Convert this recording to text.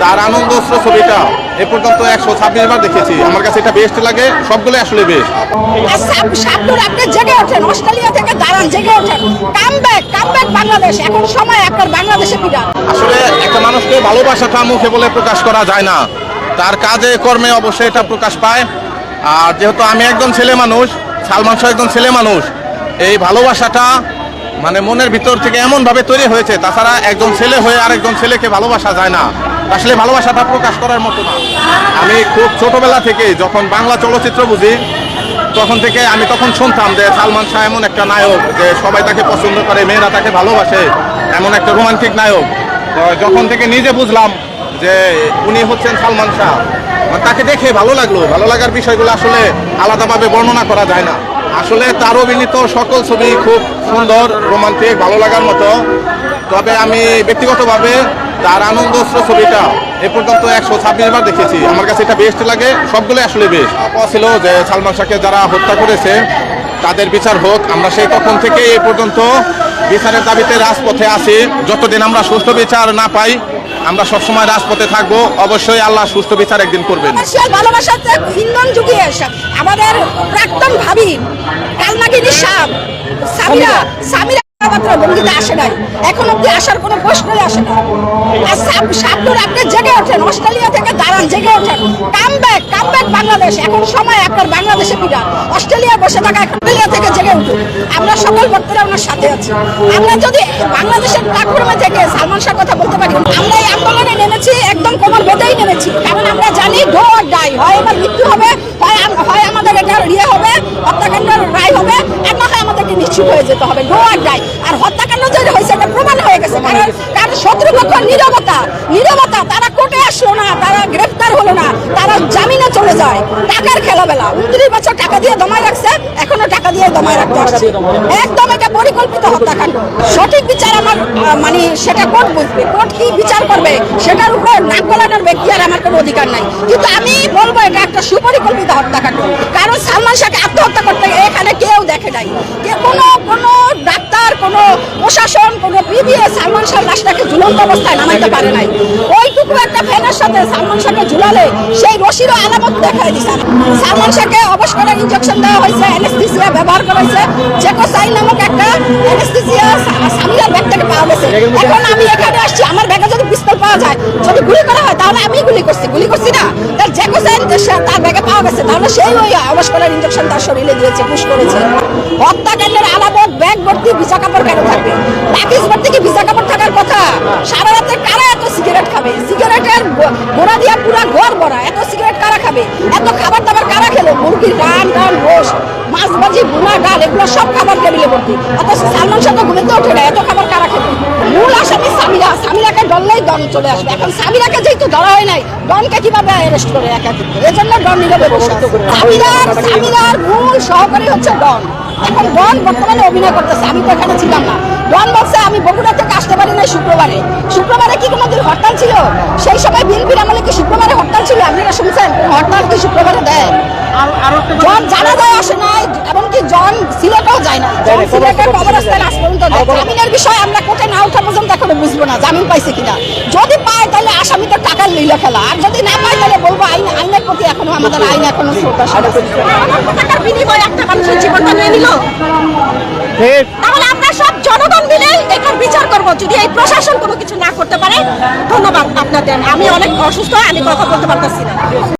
তার আনন্দ ছবিটা এ পর্যন্ত একশো ছাব্বিশ বার দেখেছি। আমার কাছে এটা বেস্ট লাগে সবগুলো আসলে বেস্ট আর সাব- শাবনূর আপনি জেগে ওঠেন অস্ট্রেলিয়া থেকে দাঁড়ান জেগে ওঠেন। Come back come back Bangladesh এখন সময় আপনার বাংলাদেশে ফিরান আসলে একটা মানুষকে ভালোবাসাটা মুখে বলে প্রকাশ করা যায় না। তার কাজে কর্মে অবশ্যই এটা প্রকাশ পায়। আর যেহেতু আমি একজন ছেলে মানুষ সালমান শাহ একজন ছেলে মানুষ এই ভালোবাসাটা মানে মনের ভিতর থেকে এমন ভাবে তৈরি হয়েছে, তাছাড়া একজন ছেলে হয়ে আরেকজন ছেলেকে ভালোবাসা যায় না। আসলে ভালোবাসাটা প্রকাশ করার মতো না। আমি খুব ছোটবেলা থেকে যখন বাংলা চলচ্চিত্র বুঝি, তখন থেকে আমি তখন শুনতাম যে সালমান শাহ এমন একটা নায়ক যে সবাই তাকে পছন্দ করে, মেয়েরা তাকে ভালোবাসে, এমন একটা রোমান্টিক নায়ক। যখন থেকে নিজে বুঝলাম যে উনি হচ্ছেন সালমান শাহ তাকে দেখে ভালো লাগল। ভালো লাগার বিষয়গুলো আসলে আলাদাভাবে বর্ণনা করা যায় না। আসলে তার অভিনীত সকল ছবি খুব সুন্দর, রোমান্টিক, ভালো লাগার মতো। তবে আমি ব্যক্তিগতভাবে তার আনন্দ ছবিটা এ পর্যন্ত একশো ছাব্বিশ বার দেখেছি। আমার কাছে এটা বেস্ট লাগে। সবগুলো আসলে বেস্ট ছিল যে সালমান শাহকে যারা হত্যা করেছে, তাদের বিচার হোক। আমরা সেই তখন থেকে এই পর্যন্ত বিচারের দাবিতে রাজপথে আছি। যতদিন আমরা সুষ্ঠু বিচার না পাই আমরা সবসময় রাজপথে থাকব। অবশ্যই আল্লাহ সুস্থ বিচার একদিন করবেন। ভালোবাসাতে ইন্ধন যুগিয়ে আমাদের প্রাক্তন ভাবি কালনাগিনী সাপ সামিরা সামিরা মাত্র বঙ্গিতে আসে নাই। এখন অব্দি আসার কোনো প্রশ্নই আসে না আর সাব- আপনি জেগে ওঠেন অস্ট্রেলিয়া থেকে দাঁড়ান জেগে ওঠেন come back come back Bangladesh. এখন সময় আপনার বাংলাদেশে ফিরান অস্ট্রেলিয়া বসে থাকা অস্ট্রেলিয়া থেকে জেগে উঠুন আমরা সকল ভক্তরা ওনার সাথে আছি। আমরা যদি বাংলাদেশের প্ল্যাটফর্মে থেকে সালমান শাহ কথা বলতে পারি, আমরা এই আন্দোলনে নেমেছি, একদম কোমর বেঁধেই নেমেছি। কারণ আমরা জানি ডো আর ডাই হয় এবার মৃত্যু হবে, হয় আমাদের এটা ইয়ে হবে না হয় হয়ে যেতে হবে ডো আর আর হত্যাকাণ্ড যে হয়েছে এটা প্রমাণ হয়ে গেছে, কারণ কারণ শত্রুপক্ষ নীরবতা নীরবতা, তারা কোর্টে আসলো না, তারা গ্রেফতার হলো না, তারা জামিনে চলে যায়। টাকার খেলাবেলা, উনত্রিশ বছর টাকা দিয়ে দমায় রাখছে, এখনও টাকা দিয়ে দমায় রাখতে আসছে। একদম এটা পরিকল্পিত হত্যাকাণ্ড। সঠিক বিচার আমার মানে সেটা কোর্ট বুঝবে, কোর্ট কি বিচার করবে, সেটার উপরে নাক গলানোর ব্যক্তি আর আমার কোনো অধিকার নাই। কিন্তু আমি বলব এটা একটা সুপরিকল্পিত হত্যাকাণ্ড। কারণ সালমান শাহকে আত্মহত্যা করতে এখানে কেউ দেখে নাই। কোনো কোনো ডাক্তার, কোনো প্রশাসন, কোনো পিবিএ সালমান শাহ লাশটাকে ঝুলন্ত অবস্থায় নামাইতে পারে নাই। ওইটুকু একটা ফ্যানের সাথে সালমান শাহকে ঝুলালে সেই রশিরও আলামত দেখায় দিছে। সালমান শাহকে অবশ করার ইঞ্জেকশন দেওয়া হয়েছে অ্যানেস্থেসিয়া ব্যবহার করা হয়েছে। জেকোসাইন নামক একটা অ্যানেস্থেসিয়া সামিরার ব্যাগ থেকে পাওয়া গেছে। এখন আমি এখানে আসছি, আমার ব্যাগে যায়। যদি গুলি করা হয়, তাহলে আমি গুলি করছি। গুলি করছি না। তার জেকোসাইন তার ব্যাগে পাওয়া গেছে, তাহলে সেই ওই অবশ করার ইঞ্জেকশন তার শরীরে দিয়েছে পুশ করেছে। হত্যাকাণ্ডের আলামত, ব্যাগ ভর্তি ভিজা কাপড় কেন থাকবে? লাকিজ ভর্তি কি ভিজা কাপড় থাকার কথা? সারা রাতে কারা এত সিগারেট খাবে? সিগারেটের গোড়া দিয়া পুরা ঘর ভরা। এত সিগারেট কারা খাবে? এত খাবার দাবার কারা খেলো? মুরগির ডান ডান রোস মাছ, ভাজি ভুনা ডাল, এগুলো সব খাবার টেবিলে ভর্তি। অথচ সালমান শাহ তো ওঠে না, এত খাবার কারা খেলো মূল আসামি সামিরা সামিরাকে ডরলেই ডন চলে আসবে। এখন সামিরাকে যেহেতু ধরা হয় নাই ডনকে কীভাবে অ্যারেস্ট করে একা এজন্য ডন নীরবে বসে আছে। সামিরার সামিরার মূল সহকারী হচ্ছে ডন এখন ডন বর্তমানে অভিনয় করতেছে। আমি তো এখানে ছিলাম না। ডন বলছে, আমি বগুড়া থেকে আসতে পারি না শুক্রবারে। শুক্রবারে কি কোনোদিন হরতাল ছিল? সেই সময় বিএনপির আমলে কি শুক্রবারে হরতাল ছিল? আপনারা শুনছেন? হরতাল কি শুক্রবারে দেয়? জন জানা যায় আসে নাই, এমনকি জন সিলেটেও যায় না। সিলেটের কবরস্থান আজ পর্যন্ত বিষয় আমরা কোর্টে না ওঠা পর্যন্ত বুঝব না জামিন পাইছে কিনা। যদি পায় তাহলে আসামি তো টাকার লীলা খেলা আর যদি না পায় তাহলে বলব আইন আইনের প্রতি এখনও আমাদের আইন এখনও শ্রদ্ধাশীল টাকার বিনিময়ে একটা মানুষের জীবনটা নিয়ে নিল। তাহলে আমরা সব জনগণ মিলে এটার বিচার করব। যদি এই প্রশাসন কোনো কিছু না করতে পারে ধন্যবাদ আপনাদের। আমি অনেক অসুস্থ আমি কথা বলতে পারতেছি না।